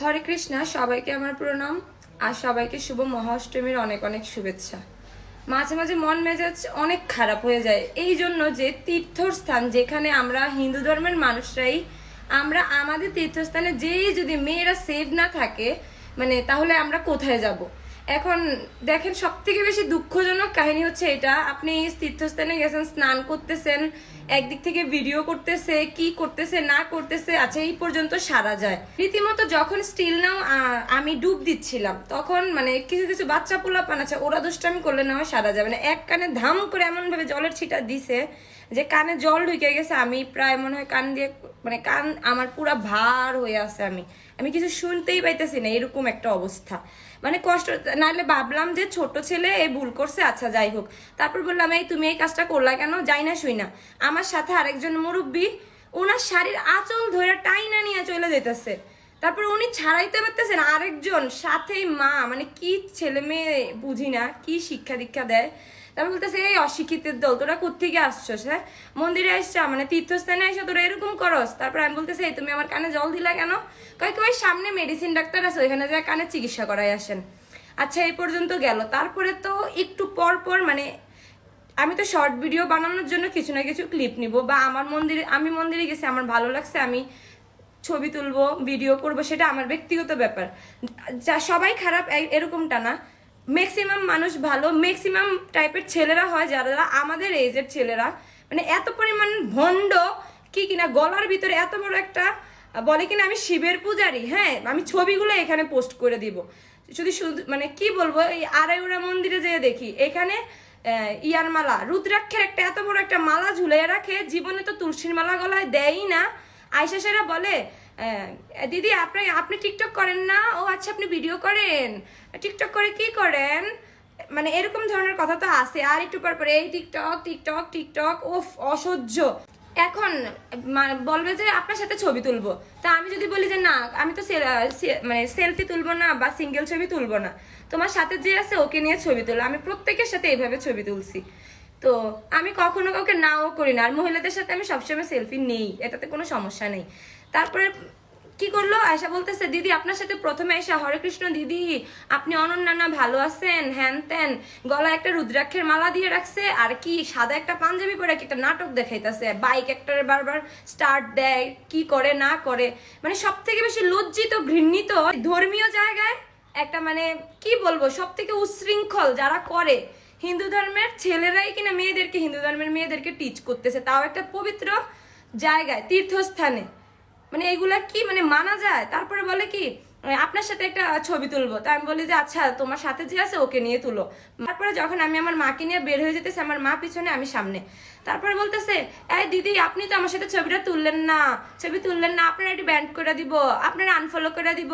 হরে কৃষ্ণা, সবাইকে আমার প্রণাম আর সবাইকে শুভ মহাষ্টমীর অনেক অনেক শুভেচ্ছা। মাঝে মাঝে মন মেজাজ অনেক খারাপ হয়ে যায় এই জন্য যে তীর্থস্থান যেখানে আমরা হিন্দু ধর্মের মানুষরাই, আমরা আমাদের তীর্থস্থানে যেই যদি মেয়েরা সেভ না থাকে মানে তাহলে আমরা কোথায় যাব? এখন দেখেন সব থেকে বেশি দুঃখজনক কাহিনী হচ্ছে এটা। আপনি তীর্থস্থানে গেছেন, স্নান করতেছেন, একদিক থেকে ভিডিও করতেছে, কি করতেছে, না করতেছে আচ্ছা এই পর্যন্ত সারা যায়। রীতিমতো যখন স্টিল নাও আমি ডুব দিচ্ছিলাম, তখন মানে কিছু কিছু বাচ্চা পোলা পান আছে, ওরা দুষ্টামি করলে না হয় সারা যাবে না। এক কানে ধাম করে এমন ভাবে জলের ছিটা দিছে যে কানে জল ঢুকে গেছে, আমি প্রায় মনে হয় কান দিয়ে মানে কান আমার পুরা ভার হয়ে আছে আমি। আমি কিছু শুনতেই পাইতেছি না, এরকম একটা অবস্থা। মানে কষ্ট, নাহলে ভাবলাম যে ছোট ছেলে এই ভুল করছে আচ্ছা যাই হোক। তারপর বললাম, এই তুমি এই কাজটা করলা কেন? যাই না, শুই না। আমার সাথে আরেকজন মুরব্বী, ওনার শাড়ির আঁচল ধরে টাইনা নিয়ে চলে যেতেছে। তারপর উনি ছাড়াইতে পারতেছেন আরেকজন, সাথেই মা মানে কি ছেলে মেয়ে বুঝি না, কি শিক্ষা দীক্ষা দেয়। তারপর বলতেছে, এই অশিক্ষিতের দল, তোরা কোথেকে আসছস হ্যাঁ? মন্দিরে আসছা মানে তীর্থস্থানে এসে তোরা এরকম করস? তারপর আমি বলতেছি, এই তুমি আমার কানে জল দিলা কেন? কয় কি, ওই সামনে মেডিসিন ডাক্তার আছে, ওইখানে যা কানে চিকিৎসা করাই আসেন। আচ্ছা এই পর্যন্ত গেল। তারপরে তো একটু পর পর মানে আমি তো শর্ট ভিডিও বানানোর জন্য কিছু না কিছু ক্লিপ নিব, বা আমার মন্দিরে, আমি মন্দিরে গেছি, আমার ভালো লাগছে, আমি ছবি তুলবো ভিডিও করব, সেটা আমার ব্যক্তিগত ব্যাপার। যা সবাই খারাপ এরকমটা না। ম্যাক্সিমাম মানুষ ভালো ম্যাক্সিমাম টাইপের ছেলেরা হয় যারা আমাদের এজের ছেলেরা। মানে এত পরিমাণ ভণ্ড, কি কিনা গলার ভিতরে এত বড় একটা, বলে কিনা আমি শিবের পূজারি হ্যাঁ আমি ছবিগুলো এখানে পোস্ট করে দিব। শুধু শুধু মানে কি বলব, এই আড়াইউড়া মন্দিরে যেয়ে দেখি, এখানে ইয়ার মালা, রুদ্রাক্ষের একটা এত বড় একটা মালা ঝুলিয়ে রাখে, জীবনে তো তুলসীর মালা গলায় দেয়ই না। আয়সা সেরা বলে দিদি, আপনি আপনি টিকটক করেন না? ও আচ্ছা আপনি ভিডিও করেন। টিকটক করে কি করেন? মানে এরকম ধরনের কথা তো আছে। আর একটু পর পর, এই টিকটক টিকটক টিকটক ও অসহ্য। এখন বলবে যে, আপনার সাথে ছবি তুলবো। তা আমি যদি বলি যে, না, আমি তো মানে সেলফি তুলবো না বা সিঙ্গেল ছবি তুলবো না। তোমার সাথে যে আছে, ওকে নিয়ে ছবি তুলো। আমি প্রত্যেকের সাথে এইভাবে ছবি তুলছি। তো আমি কখনো কাউকে নাও করি না। আর মহিলাদের সাথে আমি সবসময় সেলফি নেই। এটাতে কোনো সমস্যা নেই। তারপরে কি করল? আয়সা বলতেছে, দিদি, আপনার সাথে প্রথমে আয়সা হরে কৃষ্ণ দিদি, আপনি অনন্যা না ভালো আছেন, হ্যান ত্যান, গলায় একটা রুদ্রাক্ষের মালা দিয়ে রাখছে, আর কি সাদা একটা পাঞ্জাবি পরে একটা নাটক দেখাইতেছে বাইক একটা বারবার স্টার্ট দেয়, কি করে, না করে। মানে সব থেকে বেশি লজ্জিত, ঘৃণিত, ধর্মীয় জায়গায় একটা মানে কি বলব সব থেকে উচ্ছৃঙ্খল যারা করে হিন্দু ধর্মের ছেলেরাই কিনা মেয়েদেরকে, হিন্দু ধর্মের মেয়েদেরকে টিচ করতেছে, তাও একটা পবিত্র জায়গায়, তীর্থস্থানে। মানে এগুলা কি মানে মানা যায়? তারপরে বলে কি আপনার সাথে একটা ছবি তুলবো। তাই আমি বলি যে আচ্ছা তোমার সাথে যে আছে, ওকে নিয়ে তুলো। তারপরে যখন আমি আমার মাকে নিয়ে বের হয়ে যেতেছি, আমার মা পিছনে, আমি সামনে। তারপরে বলতেছে, এই দিদি, আপনি তো আমার সাথে ছবিটা তুললেন না। ছবি তুললেন না, আপনার এটি ব্যান্ড করে দিব, আপনার আনফলো করে দিব।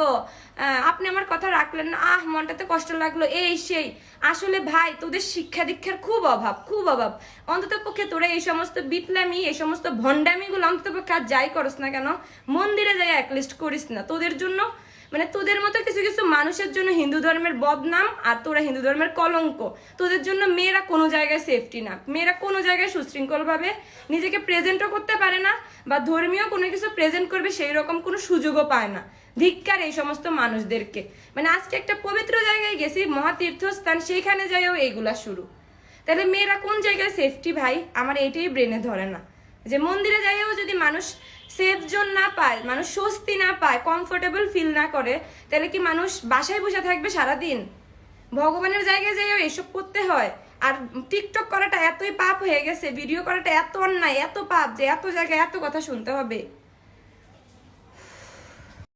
আপনি আমার কথা রাখলেন না। আহ, মনটাতে কষ্ট লাগল। এই সেই, আসলে ভাই, তোদের শিক্ষা দীক্ষার খুব অভাব খুব অভাব। অন্তত পক্ষে তোরা এই সমস্ত বিপ্লামি এই সমস্ত ভণ্ডামিগুলো অন্তত পক্ষে আর যাই করস না কেন, মন্দিরে যাই অ্যাকলিস্ট করিস না। তোদের জন্য মানে তোদের মতো কিছু কিছু মানুষের জন্য হিন্দু ধর্মের বদনাম আর তোরা হিন্দু ধর্মের কলঙ্ক। তোদের জন্য মেয়েরা কোনো জায়গায় সেফটি না। মেয়েরা কোনো জায়গায় সুশৃঙ্খলভাবে নিজেকে প্রেজেন্টও করতে পারে না বা ধর্মীয় কোনো কিছু প্রেজেন্ট করবে সেই রকম কোনো সুযোগও পায় না। ধিক্কার এই সমস্ত মানুষদেরকে। মানে আজকে একটা পবিত্র জায়গায় গেছি, মহাতীর্থস্থান, সেইখানে যাইও এইগুলা শুরু। তাহলে মেয়েরা কোন জায়গায় সেফটি ভাই? আমার এটাই ব্রেনে ধরে না। যে মন্দিরে যাইও যদি মানুষ সেফ জোন না পায়, মানুষ স্বস্তি না পায় কমফোর্টেবল ফিল না করে, তাহলে কি মানুষ বাসায় বসে থাকবে সারাদিন? ভগবানের জায়গায় যাইও এসব করতে হয়। আর টিকটক করাটা এতই পাপ হয়ে গেছে ভিডিও করাটা এত অন্যায়, এত পাপ যে এত জায়গায় এত কথা শুনতে হবে।